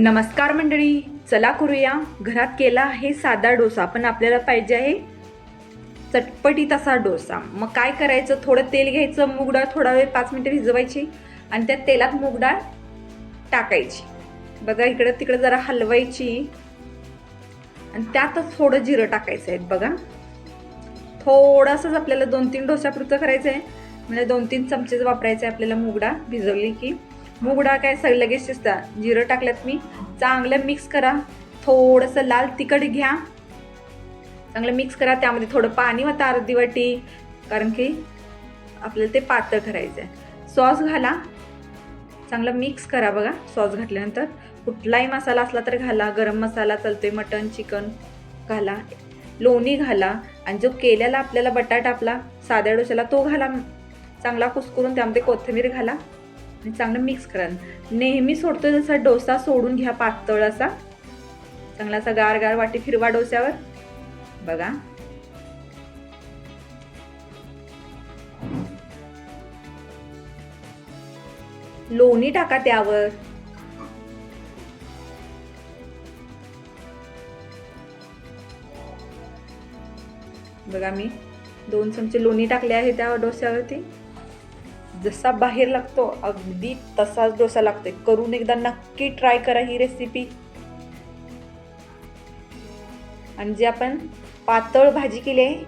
नमस्कार मंडळी चला करूया. घरात केला आहे साधा डोसा पण आपल्याला पाहिजे आहे चटपटीत असा डोसा. मग काय करायचं? थोडं तेल घ्यायचं मूग डाळ थोडा वेळ पाच मिनिटं भिजवायची आणि त्या तेलात मूग डाळ टाकायची. बघा इकडं तिकडं जरा हलवायची. आणि त्यातच थोडं जिरं टाकायचं आहे बघा. थोडंसंच आपल्याला दोन तीन डोस्यापुरतं करायचं आहे म्हणजे दोन तीन चमचेच वापरायचे आहे आपल्याला मूग डाळ भिजवली की. मूग डाळ काय सग लगेच शिजता. जिरं टाकल्यात मी. चांगलं मिक्स करा. थोडंसं लाल तिखट घ्या. चांगलं मिक्स करा. त्यामध्ये थोडं पाणी व अर्धी वाटी कारण की आपल्याला ते पातळ करायचं आहे सॉस घाला. चांगलं मिक्स करा बघा. सॉस घातल्यानंतर कुठलाही मसाला असला तर घाला. गरम मसाला चालतोय. मटन चिकन घाला. लोणी घाला. आणि जो केलेला आपल्याला बटाटा आपला साध्या डोशाला तो घाला. चांगला कुस्करून त्यामध्ये कोथिंबीर घाला. आणि चांगलं मिक्स करा नेहमी सोडतो जसा डोसा सोडून घ्या पातळ असा. चांगला असा गार गार वाटी फिरवा डोस्यावर. बघा. लोणी टाका त्यावर. बघा मी. दोन चमचे लोणी टाकले आहे त्या डोस्यावरती. जसा बाहेर लागतो अगदी तसाच डोसा लागतोय. करून एकदा नक्की ट्राय करा ही रेसिपी आणि जे आपण पातळ भाजी केली आहे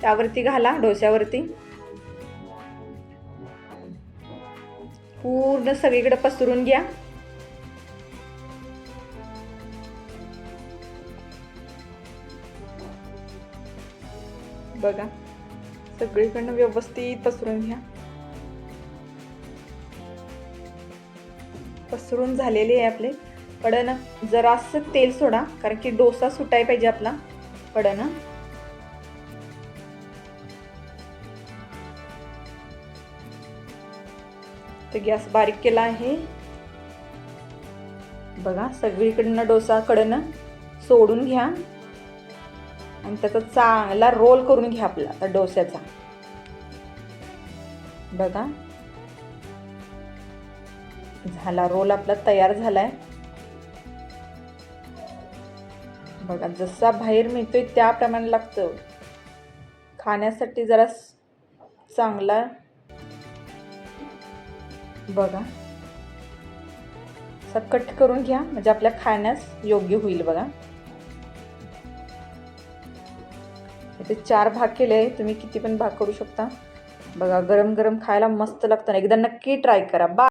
त्यावरती घाला डोस्यावरती पूर्ण सगळीकडे पसरून घ्या. बघा सगळीकडनं व्यवस्थित पसरून घ्या. पसरून झालेले आहे आपले. कडनं जरासं तेल सोडा कारण की डोसा सुटाय पाहिजे आपला. कडनं तर गॅस बारीक केला आहे. बघा सगळीकडनं डोसा कडनं सोडून घ्या. आणि त्याचा चांगला रोल करून घ्या आपला त्या डोस्याचा. बघा. झाला. रोल आपला तयार झाला आहे बघा जसा बाहेर मिळतोय त्याप्रमाणे लागतं. खाण्यासाठी जरा चांगला. बघा. असा कट करून घ्या म्हणजे आपल्या खाण्यास योग्य होईल बघा. इथे चार भाग केले आहे. तुम्ही किती पण भाग करू शकता. बघा गरम गरम खायला मस्त लागतं. एकदा नक्की ट्राय करा. बा